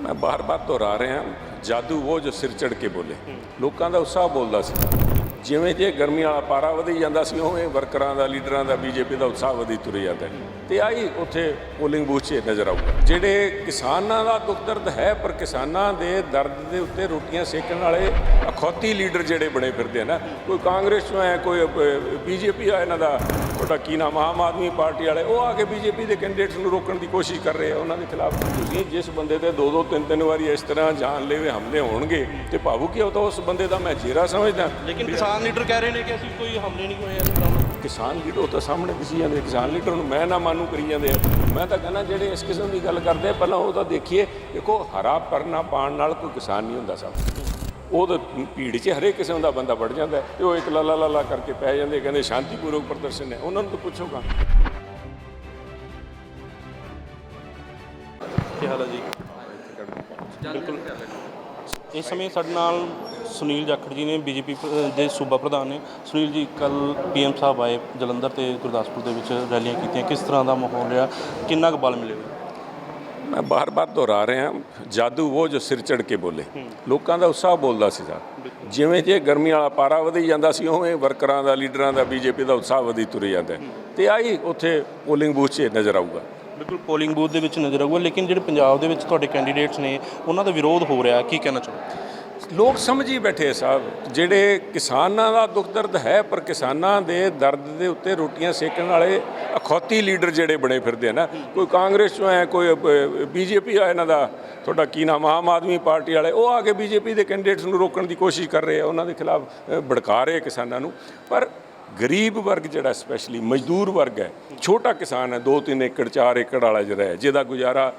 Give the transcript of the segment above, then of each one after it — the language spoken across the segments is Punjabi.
ਮੈਂ ਬਾਰ-ਬਾਰ ਦੁਹਰਾ ਰਿਹਾ, ਜਾਦੂ ਉਹ ਜੋ ਸਿਰ ਚੜ ਕੇ ਬੋਲੇ। ਲੋਕਾਂ ਦਾ ਉਤਸ਼ਾਹ ਬੋਲਦਾ ਸੀ। ਜਿਵੇਂ ਜੇ ਗਰਮੀ ਵਾਲਾ ਪਾਰਾ ਵਧੀ ਜਾਂਦਾ ਸੀ, ਉਵੇਂ ਵਰਕਰਾਂ ਦਾ, ਲੀਡਰਾਂ ਦਾ, ਬੀਜੇਪੀ ਦਾ ਉਤਸ਼ਾਹ ਵਧੀ ਤੁਰੇ ਜਾਂਦਾ ਹੈ। ਤੇ ਆਈ ਉੱਥੇ ਪੋਲਿੰਗ ਬੂਥ 'ਚ ਨਜ਼ਰ ਆਊਗਾ। ਜਿਹੜੇ ਕਿਸਾਨਾਂ ਦਾ ਦੁੱਖ ਦਰਦ ਹੈ, ਪਰ ਕਿਸਾਨਾਂ ਦੇ ਦਰਦ ਦੇ ਉੱਤੇ ਰੋਟੀਆਂ ਸੇਕਣ ਵਾਲੇ ਅਖੌਤੀ ਲੀਡਰ ਜਿਹੜੇ ਬਣੇ ਫਿਰਦੇ ਆ ਨਾ, ਕੋਈ ਕਾਂਗਰਸ ਚੋਂ ਹੈ, ਕੋਈ ਬੀਜੇਪੀ ਆ, ਇਹਨਾਂ ਦਾ ਤੁਹਾਡਾ ਕੀ ਨਾਮ? ਆਮ ਆਦਮੀ ਪਾਰਟੀ ਵਾਲੇ ਉਹ ਆ ਕੇ ਬੀਜੇਪੀ ਦੇ ਕੈਂਡੀਡੇਟਸ ਨੂੰ ਰੋਕਣ ਦੀ ਕੋਸ਼ਿਸ਼ ਕਰ ਰਹੇ ਆ ਉਹਨਾਂ ਦੇ ਖਿਲਾਫ ਤੁਸੀਂ ਜਿਸ ਬੰਦੇ ਤੇ ਦੋ ਦੋ ਤਿੰਨ ਤਿੰਨ ਵਾਰੀ ਇਸ ਤਰ੍ਹਾਂ ਜਾਨਲੇਵੇ ਹਮਲੇ ਹੋਣਗੇ ਤੇ ਭਾਵੁਕ ਹੀ ਉਹ ਤਾਂ ਉਸ ਬੰਦੇ ਦਾ ਮੈਂ ਜੀਰਾ ਸਮਝਦਾ। ਲੇਕਿਨ ਕਿਸਾਨ ਲੀਡਰ ਕਹਿ ਰਹੇ ਨੇ ਕਿ ਅਸੀਂ ਕੋਈ ਹਮਲੇ ਨਹੀਂ ਹੋਏ ਤਰ੍ਹਾਂ ਕਿਸਾਨ ਲੀਡਰ ਉਹ ਤਾਂ ਸਾਹਮਣੇ ਦਿਸੀ ਜਾਂਦੇ ਕਿਸਾਨ ਲੀਡਰ ਨੂੰ ਮੈਂ ਨਾ ਮਾਨੂੰ ਕਰੀ ਜਾਂਦੇ ਆ। ਮੈਂ ਤਾਂ ਕਹਿੰਦਾ ਜਿਹੜੇ ਇਸ ਕਿਸਮ ਦੀ ਗੱਲ ਕਰਦੇ ਆ ਪਹਿਲਾਂ ਉਹ ਤਾਂ ਦੇਖੀਏ ਦੇਖੋ ਹਰਾ ਪਰਨਾ ਪਾਣ ਨਾਲ ਕੋਈ ਕਿਸਾਨ ਨਹੀਂ ਹੁੰਦਾ ਸਭ ਉਹ ਤਾਂ ਭੀੜ 'ਚ ਹਰੇਕ ਕਿਸਮ ਦਾ ਬੰਦਾ ਵੜ ਜਾਂਦਾ ਹੈ ਤੇ ਉਹ ਇੱਕ ਲਾ ਲਾ ਲਾ ਕਰਕੇ ਪੈ ਜਾਂਦੇ ਕਹਿੰਦੇ ਸ਼ਾਂਤੀਪੂਰਵਕ ਪ੍ਰਦਰਸ਼ਨ ਹੈ। ਉਹਨਾਂ ਨੂੰ ਤਾਂ ਪੁੱਛੋਗਾ ਕੀ। ਹਾਲ ਹੈ ਜੀ? ਬਿਲਕੁਲ। ਇਸ ਸਮੇਂ ਸਾਡੇ ਨਾਲ ਸੁਨੀਲ ਜਾਖੜ ਜੀ ਨੇ, ਬੀਜੇਪੀ ਦੇ ਸੂਬਾ ਪ੍ਰਧਾਨ ਨੇ। ਸੁਨੀਲ ਜੀ, ਕੱਲ ਪੀਐਮ ਸਾਹਿਬ ਆਏ ਜਲੰਧਰ ਤੇ ਗੁਰਦਾਸਪੁਰ ਦੇ ਵਿੱਚ ਰੈਲੀਆਂ ਕੀਤੀਆਂ। ਕਿਸ ਤਰ੍ਹਾਂ ਦਾ ਮਾਹੌਲ ਰਿਹਾ? ਕਿੰਨਾ ਕੁ ਬਲ ਮਿਲੇਗਾ ਮੈਂ ਬਾਰ-ਬਾਰ ਦੁਹਰਾ ਰਿਹਾ। ਜਾਦੂ ਉਹ ਜੋ ਸਿਰ ਚੜ ਕੇ ਬੋਲੇ। ਲੋਕਾਂ ਦਾ ਉਤਸ਼ਾਹ ਬੋਲਦਾ ਸੀ ਸਰ। ਜਿਵੇਂ ਜੇ ਗਰਮੀ ਵਾਲਾ ਪਾਰਾ ਵਧੀ ਜਾਂਦਾ ਸੀ ਉਵੇਂ ਵਰਕਰਾਂ ਦਾ ਲੀਡਰਾਂ ਦਾ ਬੀਜੇਪੀ ਦਾ ਉਤਸ਼ਾਹ ਵਧੀ ਤੁਰੇ ਜਾਂਦਾ। ਤੇ ਆਈ ਉੱਥੇ ਪੋਲਿੰਗ ਬੂਥ 'ਚ ਨਜ਼ਰ ਆਊਗਾ। ਬਿਲਕੁਲ ਪੋਲਿੰਗ ਬੂਥ ਦੇ ਵਿੱਚ ਨਜ਼ਰ ਆਊਗਾ। ਲੇਕਿਨ ਜਿਹੜੇ ਪੰਜਾਬ ਦੇ ਵਿੱਚ ਤੁਹਾਡੇ ਕੈਂਡੀਡੇਟਸ ਨੇ ਉਹਨਾਂ ਦਾ ਵਿਰੋਧ ਹੋ ਰਿਹਾ। ਕੀ ਕਹਿਣਾ ਚਾਹੋ ਲੋਕ ਸਮਝ ਹੀ ਬੈਠੇ ਸਾਹਿਬ, ਜਿਹੜੇ ਕਿਸਾਨਾਂ ਦਾ ਦੁੱਖ ਦਰਦ ਹੈ, ਪਰ ਕਿਸਾਨਾਂ ਦੇ ਦਰਦ ਦੇ ਉੱਤੇ ਰੋਟੀਆਂ ਸੇਕਣ ਵਾਲੇ ਅਖੌਤੀ ਲੀਡਰ ਜਿਹੜੇ ਬਣੇ ਫਿਰਦੇ ਆ ਨਾ, ਕੋਈ ਕਾਂਗਰਸ ਚੋਂ ਹੈ, ਕੋਈ ਬੀਜੇਪੀ ਆ ਇਹਨਾਂ ਦਾ, ਤੁਹਾਡਾ ਕੀ ਨਾਮ, ਆਮ ਆਦਮੀ ਪਾਰਟੀ ਵਾਲੇ, ਉਹ ਆ ਕੇ ਬੀਜੇਪੀ ਦੇ ਕੈਂਡੀਡੇਟਸ ਨੂੰ ਰੋਕਣ ਦੀ ਕੋਸ਼ਿਸ਼ ਕਰ ਰਹੇ ਆ, ਉਹਨਾਂ ਦੇ ਖਿਲਾਫ ਭੜਕਾ ਰਹੇ ਕਿਸਾਨਾਂ ਨੂੰ, ਪਰ ਗਰੀਬ ਵਰਗ ਜਿਹੜਾ ਸਪੈਸ਼ਲੀ ਮਜ਼ਦੂਰ ਵਰਗ ਹੈ, ਛੋਟਾ ਕਿਸਾਨ ਹੈ 2-3 ਏਕੜ 4 ਏਕੜ ਵਾਲਾ ਜਿਹੜਾ ਹੈ, ਜਿਹਦਾ ਗੁਜ਼ਾਰਾ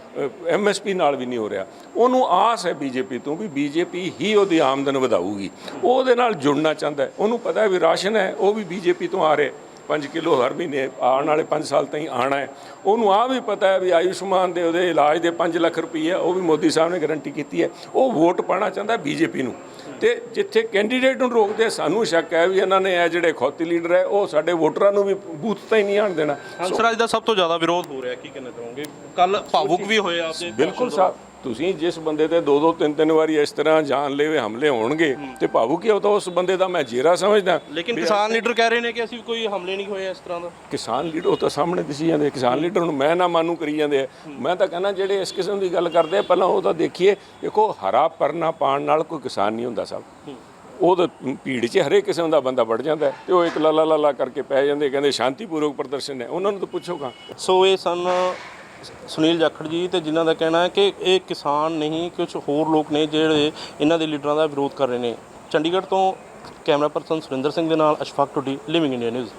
ਐਮਐਸਪੀ ਨਾਲ ਵੀ ਨਹੀਂ ਹੋ ਰਿਹਾ। ਉਹਨੂੰ ਆਸ ਹੈ ਬੀਜੇਪੀ ਤੋਂ ਵੀ ਬੀਜੇਪੀ ਹੀ ਉਹਦੀ ਆਮਦਨ ਵਧਾਊਗੀ। ਉਹ ਉਹਦੇ ਨਾਲ ਜੁੜਨਾ ਚਾਹੁੰਦਾ ਹੈ। ਉਹਨੂੰ ਪਤਾ ਹੈ ਵੀ ਰਾਸ਼ਨ ਹੈ, ਉਹ ਵੀ ਬੀਜੇਪੀ ਤੋਂ ਆ ਰਿਹਾ 5 ਕਿਲੋ ਹਰ ਮਹੀਨੇ ਆਉਣ ਵਾਲੇ 5 ਸਾਲ ਤਾਈਂ ਆਣਾ ਹੈ। ਉਹਨੂੰ ਆ ਵੀ ਪਤਾ ਹੈ ਵੀ ਆਯੁਸ਼ਮਾਨ ਦੇ ਉਹਦੇ ਇਲਾਜ ਦੇ 5 ਲੱਖ ਰੁਪਈਆ ਉਹ ਵੀ ਮੋਦੀ ਸਾਹਿਬ ਨੇ ਗਾਰੰਟੀ ਕੀਤੀ ਹੈ। ਉਹ ਵੋਟ ਪਾਣਾ ਚਾਹੁੰਦਾ ਬੀਜੇਪੀ ਨੂੰ। ਤੇ ਜਿੱਥੇ ਕੈਂਡੀਡੇਟ ਨੂੰ ਰੋਕਦੇ ਸਾਨੂੰ ਸ਼ੱਕ ਹੈ ਵੀ ਇਹਨਾਂ ਨੇ ਇਹ ਜਿਹੜੇ ਖੌਤੀ ਲੀਡਰ ਹੈ ਉਹ ਸਾਡੇ ਵੋਟਰਾਂ ਨੂੰ ਵੀ ਬੂਥ ਤਾਈਂ ਨਹੀਂ ਆਣ ਦੇਣਾ। ਹੰਸਰਾਜ ਦਾ ਸਭ ਤੋਂ ਜ਼ਿਆਦਾ ਵਿਰੋਧ ਹੋ ਰਿਹਾ ਕੀ ਕਹਿਣਾ ਚਾਹੋਗੇ? ਕੱਲ ਭਾਵੁਕ ਵੀ ਹੋਏ ਆਪਦੇ ਬਿਲਕੁਲ ਸਾਹਿਬ ਤੁਸੀਂ ਜਿਸ ਬੰਦੇ ਤੇ ਦੋ ਦੋ ਤਿੰਨ ਤਿੰਨ ਵਾਰੀ ਇਸ ਤਰ੍ਹਾਂ ਜਾਨਲੇਵੇ ਹਮਲੇ ਹੋਣਗੇ ਤੇ ਭਾਵੁਕ ਹੀ ਉਹ ਤਾਂ ਉਸ ਬੰਦੇ ਦਾ ਮੈਂ ਜੀਰਾ ਸਮਝਦਾ। ਲੇਕਿਨ ਕਿਸਾਨ ਲੀਡਰ ਕਹਿ ਰਹੇ ਨੇ ਕਿ ਅਸੀਂ ਕੋਈ ਹਮਲੇ ਨਹੀਂ ਹੋਏ ਇਸ ਤਰ੍ਹਾਂ ਦਾ। ਕਿਸਾਨ ਲੀਡਰ ਉਹ ਤਾਂ ਸਾਹਮਣੇ ਦਿਸੀ ਜਾਂਦੇ ਕਿਸਾਨ ਲੀਡਰ ਨੂੰ ਮੈਂ ਨਾ ਮਾਨੂੰ ਕਰੀ ਜਾਂਦੇ ਮੈਂ ਤਾਂ ਕਹਿੰਦਾ ਜਿਹੜੇ ਇਸ ਕਿਸਮ ਦੀ ਗੱਲ ਕਰਦੇ ਆ ਪਹਿਲਾਂ ਉਹ ਤਾਂ ਦੇਖੀਏ ਦੇਖੋ ਹਰਾ ਪਰਨਾ ਪਾਣ ਨਾਲ ਕੋਈ ਕਿਸਾਨ ਨਹੀਂ ਹੁੰਦਾ ਸਭ। ਉਹ ਤਾਂ ਭੀੜ 'ਚ ਹਰੇਕ ਕਿਸਮ ਦਾ ਬੰਦਾ ਵੜ ਜਾਂਦਾ ਤੇ ਉਹ ਇੱਕ ਲਾ ਲਾ ਲਾ ਲਾ ਕਰਕੇ ਪੈ ਜਾਂਦੇ ਕਹਿੰਦੇ ਸ਼ਾਂਤੀਪੂਰਵਕ ਪ੍ਰਦਰਸ਼ਨ ਹੈ। ਉਹਨਾਂ ਨੂੰ ਤਾਂ ਪੁੱਛੋਗਾ ਸੋ ਇਹ ਸਨ ਸੁਨੀਲ ਜਾਖੜ ਜੀ ਤੇ ਜਿਨ੍ਹਾਂ ਦਾ ਕਹਿਣਾ ਹੈ ਕਿ ਇਹ ਕਿਸਾਨ ਨਹੀਂ ਕੁਝ ਹੋਰ ਲੋਕ ਨੇ ਜਿਹੜੇ ਇਹਨਾਂ ਦੇ ਲੀਡਰਾਂ ਦਾ ਵਿਰੋਧ ਕਰ ਰਹੇ ਨੇ। ਚੰਡੀਗੜ੍ਹ ਤੋਂ ਕੈਮਰਾ ਪਰਸਨ ਸੁਰਿੰਦਰ ਸਿੰਘ ਦੇ ਨਾਲ Ashfaq Tuddi Living India News